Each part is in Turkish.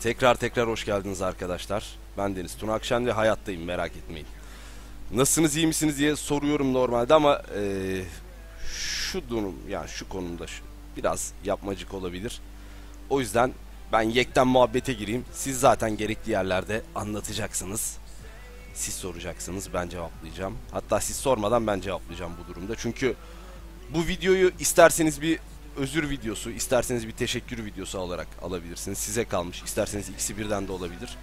Tekrar tekrar hoş geldiniz arkadaşlar. Ben Deniz Tuna Akşen ve hayattayım merak etmeyin. Nasılsınız iyi misiniz diye soruyorum normalde ama eee, şu durum yani şu konumda şu, biraz yapmacık olabilir. O yüzden ben yekten muhabbete gireyim. Siz zaten gerekli yerlerde anlatacaksınız. Siz soracaksınız ben cevaplayacağım. Hatta siz sormadan ben cevaplayacağım bu durumda. Çünkü bu videoyu isterseniz bir özür videosu, isterseniz bir teşekkür videosu olarak alabilirsiniz. Size kalmış. İsterseniz ikisi birden de olabilir.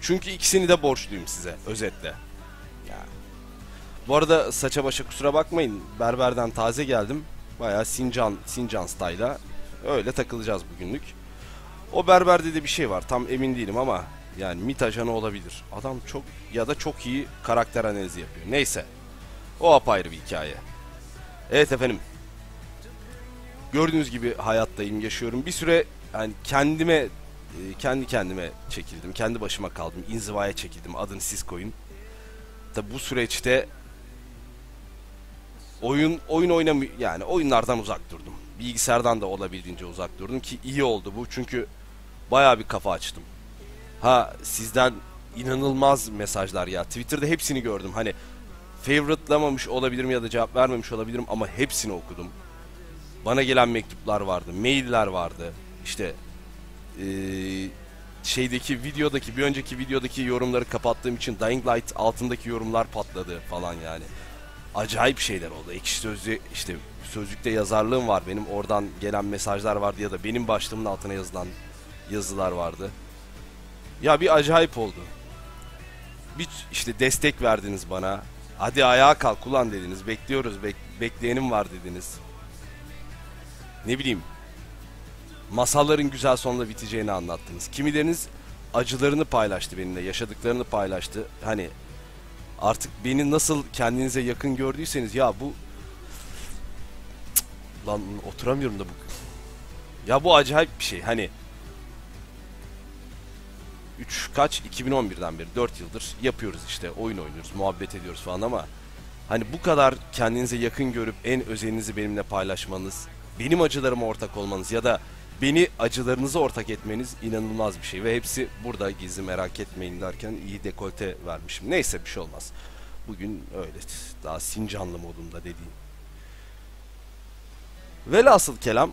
Çünkü ikisini de borçluyum size özetle. Ya. Bu arada saça başa kusura bakmayın. Berberden taze geldim. Bayağı Sincan, Sincan style'a öyle takılacağız bugünlük. O berberde de bir şey var. Tam emin değilim ama yani mit ajanı olabilir. Adam çok ya da çok iyi karakter analizi yapıyor. Neyse. O apayrı bir hikaye. Evet efendim. Gördüğünüz gibi hayattayım, yaşıyorum. Bir süre yani kendime e, kendi kendime çekildim. Kendi başıma kaldım. İnzivaya çekildim. Adını siz koyun. Tabi bu süreçte oyun oyun oynamı yani oyunlardan uzak durdum. Bilgisayardan da olabildiğince uzak durdum ki iyi oldu bu. Çünkü bayağı bir kafa açtım. Ha sizden inanılmaz mesajlar ya. Twitter'da hepsini gördüm. Hani favorite'lamamış olabilirim ya da cevap vermemiş olabilirim ama hepsini okudum. Bana gelen mektuplar vardı, mailler vardı. İşte eee, şeydeki videodaki bir önceki videodaki yorumları kapattığım için Dying Light altındaki yorumlar patladı falan yani. Acayip şeyler oldu. Ekşi sözlü işte sözlükte yazarlığım var benim. Oradan gelen mesajlar vardı ya da benim başlığımın altına yazılan yazılar vardı. Ya bir acayip oldu. Bir işte destek verdiniz bana. Hadi ayağa kalk ulan dediniz. Bekliyoruz. bek- bekleyenim var dediniz. Ne bileyim. Masalların güzel sonla biteceğini anlattınız. Kimileriniz acılarını paylaştı benimle. Yaşadıklarını paylaştı. Hani artık beni nasıl kendinize yakın gördüyseniz ya bu lan oturamıyorum da bu ya bu acayip bir şey hani 3 kaç 2011'den beri 4 yıldır yapıyoruz işte oyun oynuyoruz muhabbet ediyoruz falan ama hani bu kadar kendinize yakın görüp en özelinizi benimle paylaşmanız benim acılarıma ortak olmanız ya da beni acılarınıza ortak etmeniz inanılmaz bir şey ve hepsi burada gizli merak etmeyin derken iyi dekolte vermişim. Neyse bir şey olmaz. Bugün öyle daha Sincanlı modunda dediğim. Velhasıl kelam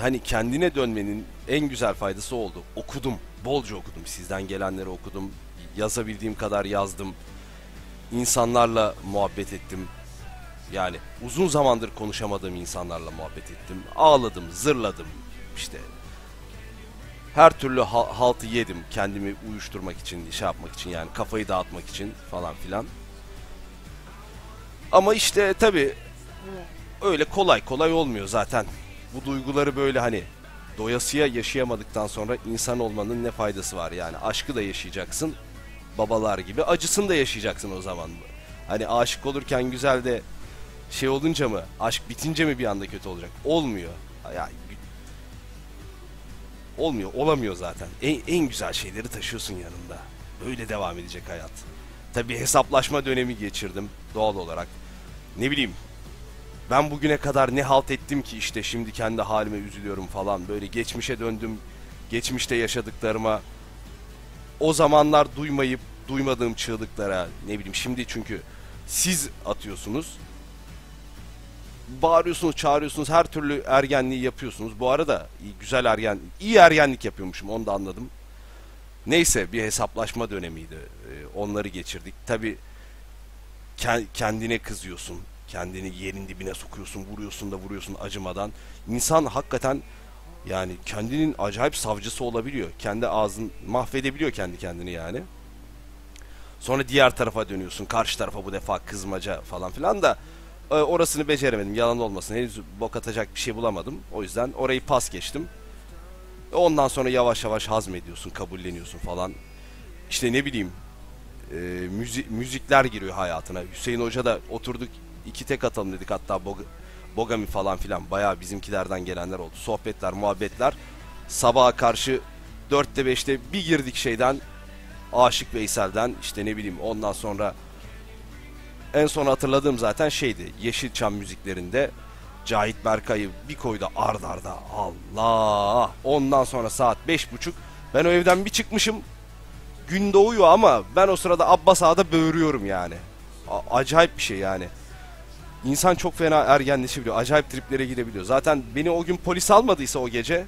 hani kendine dönmenin en güzel faydası oldu. Okudum, bolca okudum. Sizden gelenleri okudum. Yazabildiğim kadar yazdım. İnsanlarla muhabbet ettim. Yani uzun zamandır konuşamadığım insanlarla muhabbet ettim. Ağladım, zırladım. İşte her türlü ha- haltı yedim kendimi uyuşturmak için, şey yapmak için yani kafayı dağıtmak için falan filan. Ama işte tabi öyle kolay kolay olmuyor zaten. Bu duyguları böyle hani doyasıya yaşayamadıktan sonra insan olmanın ne faydası var yani aşkı da yaşayacaksın babalar gibi acısını da yaşayacaksın o zaman. Hani aşık olurken güzel de şey olunca mı aşk bitince mi bir anda kötü olacak? Olmuyor. Ya olmuyor, olamıyor zaten. En, en güzel şeyleri taşıyorsun yanında. Böyle devam edecek hayat. Tabi hesaplaşma dönemi geçirdim doğal olarak. Ne bileyim ben bugüne kadar ne halt ettim ki işte şimdi kendi halime üzülüyorum falan. Böyle geçmişe döndüm. Geçmişte yaşadıklarıma o zamanlar duymayıp duymadığım çığlıklara ne bileyim şimdi çünkü siz atıyorsunuz. Bağırıyorsunuz, çağırıyorsunuz, her türlü ergenliği yapıyorsunuz. Bu arada güzel ergen, iyi ergenlik yapıyormuşum onu da anladım. Neyse bir hesaplaşma dönemiydi. Ee, onları geçirdik. Tabi kendine kızıyorsun. Kendini yerin dibine sokuyorsun, vuruyorsun da vuruyorsun acımadan. İnsan hakikaten yani kendinin acayip savcısı olabiliyor. Kendi ağzın mahvedebiliyor kendi kendini yani. Sonra diğer tarafa dönüyorsun. Karşı tarafa bu defa kızmaca falan filan da e, orasını beceremedim. Yalan olmasın. Henüz bok atacak bir şey bulamadım. O yüzden orayı pas geçtim. Ondan sonra yavaş yavaş hazmediyorsun, kabulleniyorsun falan. İşte ne bileyim e, müzi- müzikler giriyor hayatına. Hüseyin Hoca da oturduk iki tek atalım dedik hatta Bogami falan filan bayağı bizimkilerden gelenler oldu. Sohbetler, muhabbetler. Sabaha karşı 4'te 5'te bir girdik şeyden Aşık Veysel'den işte ne bileyim ondan sonra en son hatırladığım zaten şeydi Yeşilçam müziklerinde Cahit Berkay'ı bir koydu ard arda. Allah. Ondan sonra saat beş buçuk. Ben o evden bir çıkmışım. Gün doğuyor ama ben o sırada Abbas Ağa'da böğürüyorum yani. A- acayip bir şey yani. İnsan çok fena ergenleşebiliyor. Acayip triplere girebiliyor. Zaten beni o gün polis almadıysa o gece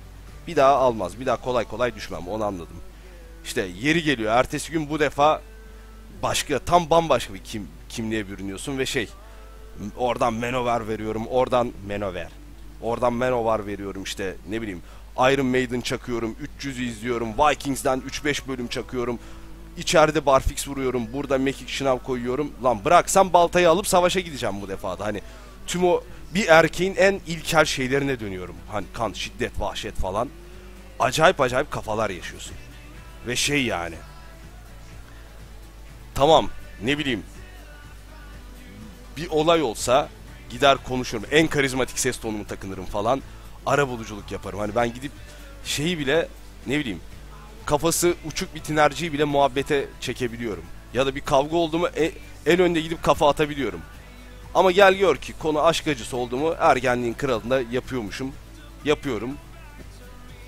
bir daha almaz. Bir daha kolay kolay düşmem. Onu anladım. İşte yeri geliyor. Ertesi gün bu defa başka tam bambaşka bir kim kimliğe bürünüyorsun ve şey oradan menover veriyorum. Oradan menover. Oradan menover veriyorum işte ne bileyim Iron Maiden çakıyorum. 300'ü izliyorum. Vikings'den 3-5 bölüm çakıyorum. İçeride barfix vuruyorum. Burada mekik şınav koyuyorum. Lan bıraksam baltayı alıp savaşa gideceğim bu defada. Hani tüm o bir erkeğin en ilkel şeylerine dönüyorum. Hani kan, şiddet, vahşet falan. Acayip acayip kafalar yaşıyorsun. Ve şey yani. Tamam ne bileyim. Bir olay olsa gider konuşurum. En karizmatik ses tonumu takınırım falan. Ara buluculuk yaparım. Hani ben gidip şeyi bile ne bileyim kafası uçuk bir tinerciyi bile muhabbete çekebiliyorum. Ya da bir kavga oldu mu e, en önde gidip kafa atabiliyorum. Ama gel gör ki konu aşk acısı oldu mu ergenliğin kralında yapıyormuşum. Yapıyorum.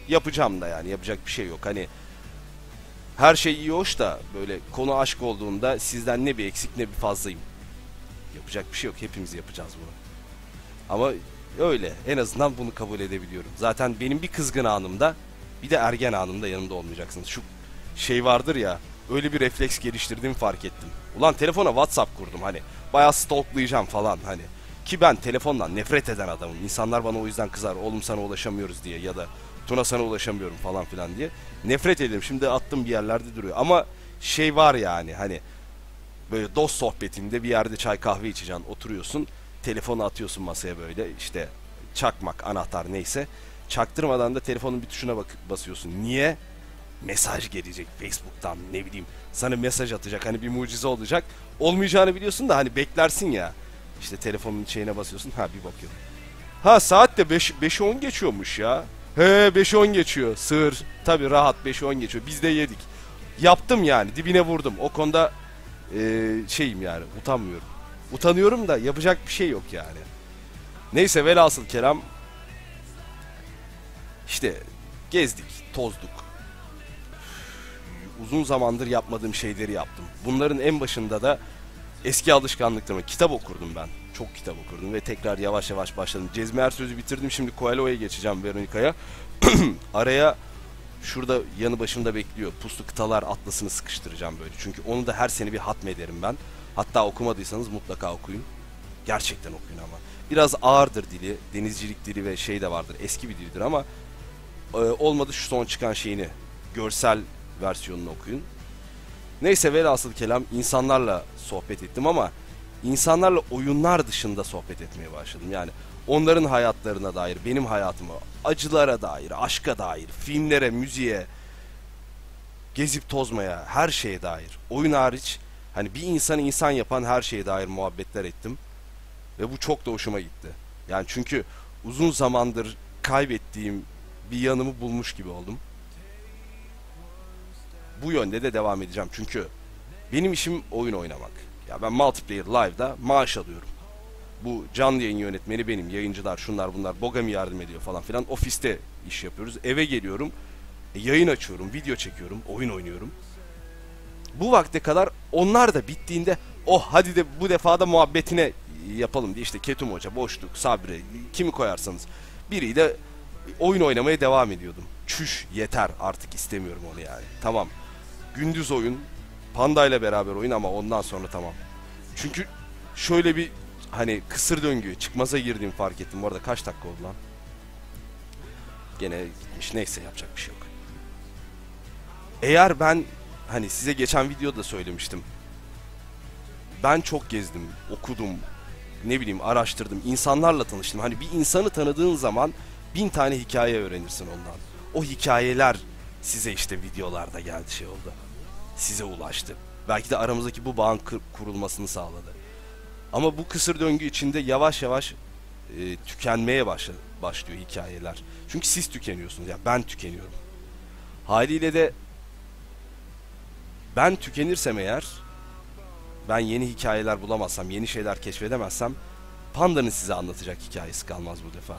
Yapacağım da yani yapacak bir şey yok. Hani her şey iyi hoş da böyle konu aşk olduğunda sizden ne bir eksik ne bir fazlayım. Yapacak bir şey yok. Hepimiz yapacağız bunu. Ama öyle. En azından bunu kabul edebiliyorum. Zaten benim bir kızgın anımda bir de ergen anımda yanımda olmayacaksınız. Şu şey vardır ya öyle bir refleks geliştirdiğimi fark ettim. Ulan telefona WhatsApp kurdum hani. Bayağı stalklayacağım falan hani. Ki ben telefondan nefret eden adamım. İnsanlar bana o yüzden kızar. Oğlum sana ulaşamıyoruz diye ya da Tuna sana ulaşamıyorum falan filan diye. Nefret ederim. Şimdi attım bir yerlerde duruyor. Ama şey var yani hani böyle dost sohbetinde bir yerde çay kahve içeceksin. Oturuyorsun. Telefonu atıyorsun masaya böyle işte çakmak, anahtar neyse. Çaktırmadan da telefonun bir tuşuna bak basıyorsun. Niye? Mesaj gelecek Facebook'tan ne bileyim. Sana mesaj atacak hani bir mucize olacak. Olmayacağını biliyorsun da hani beklersin ya. İşte telefonun şeyine basıyorsun. Ha bir bakıyorum. Ha saat de 5 5'e 10 geçiyormuş ya. He 5'e 10 geçiyor. Sır. Tabi rahat 5'e 10 geçiyor. Biz de yedik. Yaptım yani. Dibine vurdum. O konuda e, şeyim yani. Utanmıyorum. Utanıyorum da yapacak bir şey yok yani. Neyse velhasıl kelam işte gezdik, tozduk. Uzun zamandır yapmadığım şeyleri yaptım. Bunların en başında da eski alışkanlıklarımı kitap okurdum ben. Çok kitap okurdum ve tekrar yavaş yavaş başladım. Cezmi sözü bitirdim. Şimdi Coelho'ya geçeceğim Veronica'ya. Araya şurada yanı başımda bekliyor. Puslu Kıtalar Atlas'ını sıkıştıracağım böyle. Çünkü onu da her sene bir hatmederim ben. Hatta okumadıysanız mutlaka okuyun. Gerçekten okuyun ama. Biraz ağırdır dili, denizcilik dili ve şey de vardır. Eski bir dildir ama e, olmadı şu son çıkan şeyini, görsel versiyonunu okuyun. Neyse velhasıl kelam insanlarla sohbet ettim ama insanlarla oyunlar dışında sohbet etmeye başladım. Yani onların hayatlarına dair, benim hayatıma, acılara dair, aşka dair, filmlere, müziğe, gezip tozmaya, her şeye dair. Oyun hariç hani bir insanı insan yapan her şeye dair muhabbetler ettim. Ve bu çok da hoşuma gitti. Yani çünkü uzun zamandır kaybettiğim bir yanımı bulmuş gibi oldum. Bu yönde de devam edeceğim. Çünkü benim işim oyun oynamak. Ya ben multiplayer live'da maaş alıyorum. Bu canlı yayın yönetmeni benim. Yayıncılar şunlar bunlar. Bogami yardım ediyor falan filan. Ofiste iş yapıyoruz. Eve geliyorum. E, yayın açıyorum. Video çekiyorum. Oyun oynuyorum. Bu vakte kadar onlar da bittiğinde oh hadi de bu defa da muhabbetine yapalım diye işte Ketum Hoca, Boşluk, Sabri kimi koyarsanız biriyle oyun oynamaya devam ediyordum. Çüş yeter artık istemiyorum onu yani. Tamam. Gündüz oyun, Panda ile beraber oyun ama ondan sonra tamam. Çünkü şöyle bir hani kısır döngü çıkmaza girdiğimi fark ettim. Bu arada kaç dakika oldu lan? Gene gitmiş. Neyse yapacak bir şey yok. Eğer ben hani size geçen videoda söylemiştim. Ben çok gezdim, okudum, ne bileyim araştırdım, insanlarla tanıştım. Hani bir insanı tanıdığın zaman bin tane hikaye öğrenirsin ondan. O hikayeler size işte videolarda geldi şey oldu. Size ulaştı. Belki de aramızdaki bu bağın kurulmasını sağladı. Ama bu kısır döngü içinde yavaş yavaş e, tükenmeye başla, başlıyor hikayeler. Çünkü siz tükeniyorsunuz. Yani ben tükeniyorum. Haliyle de ben tükenirsem eğer ben yeni hikayeler bulamazsam, yeni şeyler keşfedemezsem Panda'nın size anlatacak hikayesi kalmaz bu defa.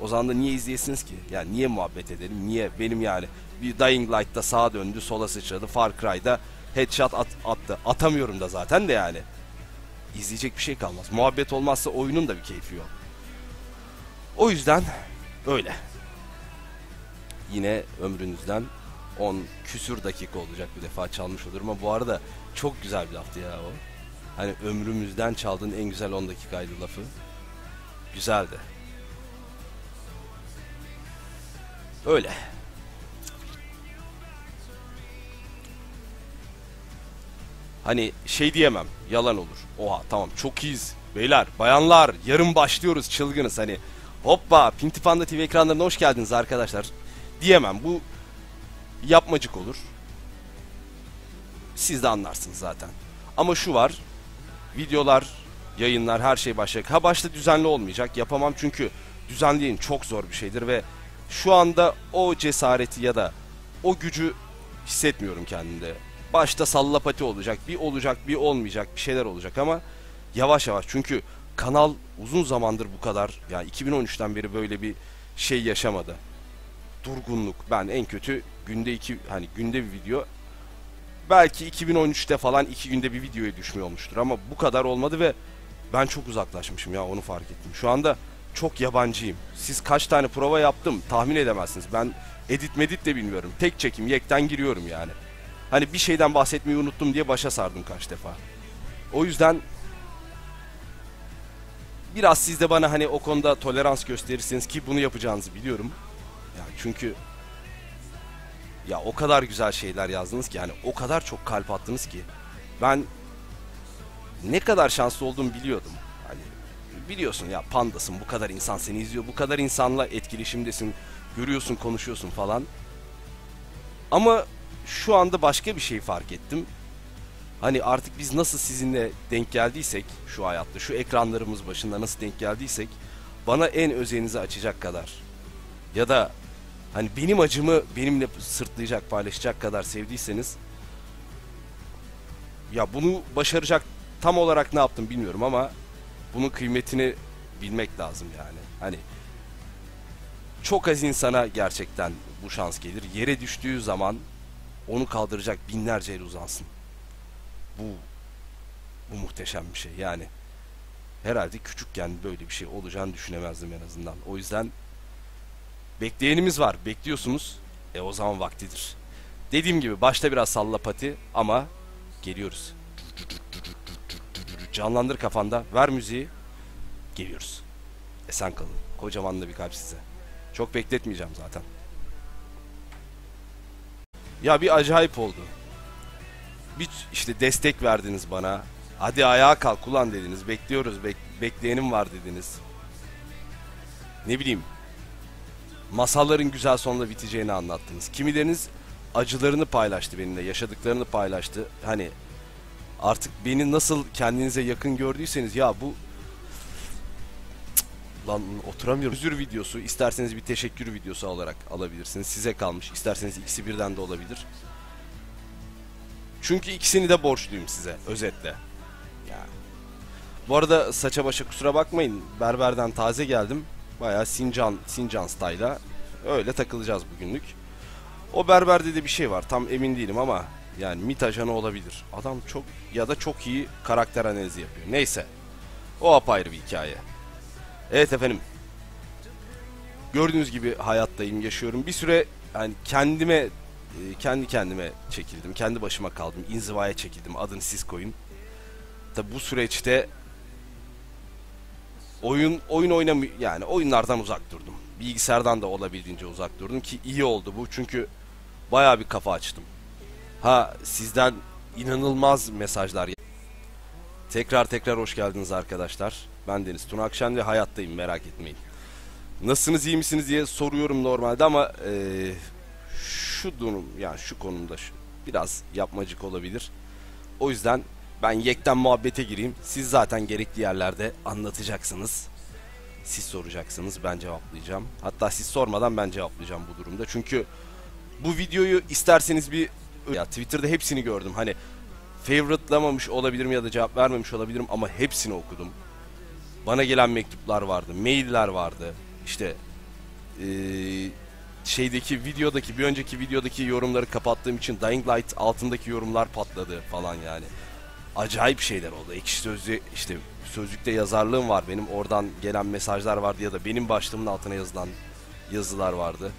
O zaman da niye izleyesiniz ki? Yani niye muhabbet edelim? Niye? Benim yani bir Dying Light'ta sağa döndü, sola sıçradı. Far Cry'da headshot at, attı. Atamıyorum da zaten de yani. İzleyecek bir şey kalmaz. Muhabbet olmazsa oyunun da bir keyfi yok. O yüzden öyle. Yine ömrünüzden 10 küsür dakika olacak bir defa çalmış olur ama bu arada çok güzel bir laftı ya o. Hani ömrümüzden çaldığın en güzel 10 dakikaydı lafı. Güzeldi. Öyle. Hani şey diyemem. Yalan olur. Oha tamam çok iyiyiz. Beyler, bayanlar yarın başlıyoruz çılgınız hani. Hoppa Pinti Panda TV ekranlarına hoş geldiniz arkadaşlar. Diyemem bu yapmacık olur. Siz de anlarsınız zaten. Ama şu var. Videolar, yayınlar her şey başlayacak. Ha başta düzenli olmayacak. Yapamam çünkü düzenli yayın çok zor bir şeydir ve şu anda o cesareti ya da o gücü hissetmiyorum kendimde. Başta sallapati olacak, bir olacak, bir olmayacak, bir şeyler olacak ama yavaş yavaş çünkü kanal uzun zamandır bu kadar yani 2013'ten beri böyle bir şey yaşamadı. Durgunluk. Ben en kötü günde iki hani günde bir video belki 2013'te falan iki günde bir videoya düşmüyor olmuştur ama bu kadar olmadı ve ben çok uzaklaşmışım ya onu fark ettim. Şu anda çok yabancıyım. Siz kaç tane prova yaptım tahmin edemezsiniz. Ben edit medit de bilmiyorum. Tek çekim yekten giriyorum yani. Hani bir şeyden bahsetmeyi unuttum diye başa sardım kaç defa. O yüzden biraz siz de bana hani o konuda tolerans gösterirseniz ki bunu yapacağınızı biliyorum. Yani çünkü ya o kadar güzel şeyler yazdınız ki yani o kadar çok kalp attınız ki ben ne kadar şanslı olduğumu biliyordum. Biliyorsun ya pandasın bu kadar insan seni izliyor bu kadar insanla etkileşimdesin görüyorsun konuşuyorsun falan. Ama şu anda başka bir şey fark ettim. Hani artık biz nasıl sizinle denk geldiysek şu hayatta, şu ekranlarımız başında nasıl denk geldiysek bana en özelinizi açacak kadar ya da hani benim acımı benimle sırtlayacak, paylaşacak kadar sevdiyseniz ya bunu başaracak tam olarak ne yaptım bilmiyorum ama bunun kıymetini bilmek lazım yani. Hani çok az insana gerçekten bu şans gelir. Yere düştüğü zaman onu kaldıracak binlerce el uzansın. Bu bu muhteşem bir şey. Yani herhalde küçükken böyle bir şey olacağını düşünemezdim en azından. O yüzden bekleyenimiz var. Bekliyorsunuz. E o zaman vaktidir. Dediğim gibi başta biraz salla pati ama geliyoruz. Canlandır kafanda. Ver müziği. Geliyoruz. Esen kalın. Kocaman da bir kalp size. Çok bekletmeyeceğim zaten. Ya bir acayip oldu. Bir işte destek verdiniz bana. Hadi ayağa kalk ulan dediniz. Bekliyoruz. Bek bekleyenim var dediniz. Ne bileyim. Masalların güzel sonla biteceğini anlattınız. Kimileriniz acılarını paylaştı benimle. Yaşadıklarını paylaştı. Hani artık beni nasıl kendinize yakın gördüyseniz ya bu lan oturamıyorum. Özür videosu isterseniz bir teşekkür videosu olarak alabilirsiniz. Size kalmış. İsterseniz ikisi birden de olabilir. Çünkü ikisini de borçluyum size özetle. Ya. Bu arada saça başa kusura bakmayın. Berberden taze geldim. Bayağı Sincan Sincan style'a öyle takılacağız bugünlük. O berberde de bir şey var. Tam emin değilim ama yani mit ajanı olabilir. Adam çok ya da çok iyi karakter analizi yapıyor. Neyse. O apayrı bir hikaye. Evet efendim. Gördüğünüz gibi hayattayım, yaşıyorum. Bir süre yani kendime e, kendi kendime çekildim. Kendi başıma kaldım. İnzivaya çekildim. Adını siz koyun. Tabi bu süreçte oyun oyun oynam yani oyunlardan uzak durdum. Bilgisayardan da olabildiğince uzak durdum ki iyi oldu bu. Çünkü bayağı bir kafa açtım. Ha sizden inanılmaz mesajlar. Tekrar tekrar hoş geldiniz arkadaşlar. Ben Deniz Tuna Akşen ve hayattayım merak etmeyin. Nasılsınız iyi misiniz diye soruyorum normalde ama e, şu durum yani şu konumda şu, biraz yapmacık olabilir. O yüzden ben yekten muhabbete gireyim. Siz zaten gerekli yerlerde anlatacaksınız. Siz soracaksınız ben cevaplayacağım. Hatta siz sormadan ben cevaplayacağım bu durumda. Çünkü bu videoyu isterseniz bir ya Twitter'da hepsini gördüm. Hani favorite'lamamış olabilirim ya da cevap vermemiş olabilirim ama hepsini okudum. bana gelen mektuplar vardı, mailler vardı. İşte ee, şeydeki videodaki bir önceki videodaki yorumları kapattığım için Dying Light altındaki yorumlar patladı falan yani. Acayip şeyler oldu. Ekşi sözlü işte sözlükte yazarlığım var benim. Oradan gelen mesajlar vardı ya da benim başlığımın altına yazılan yazılar vardı.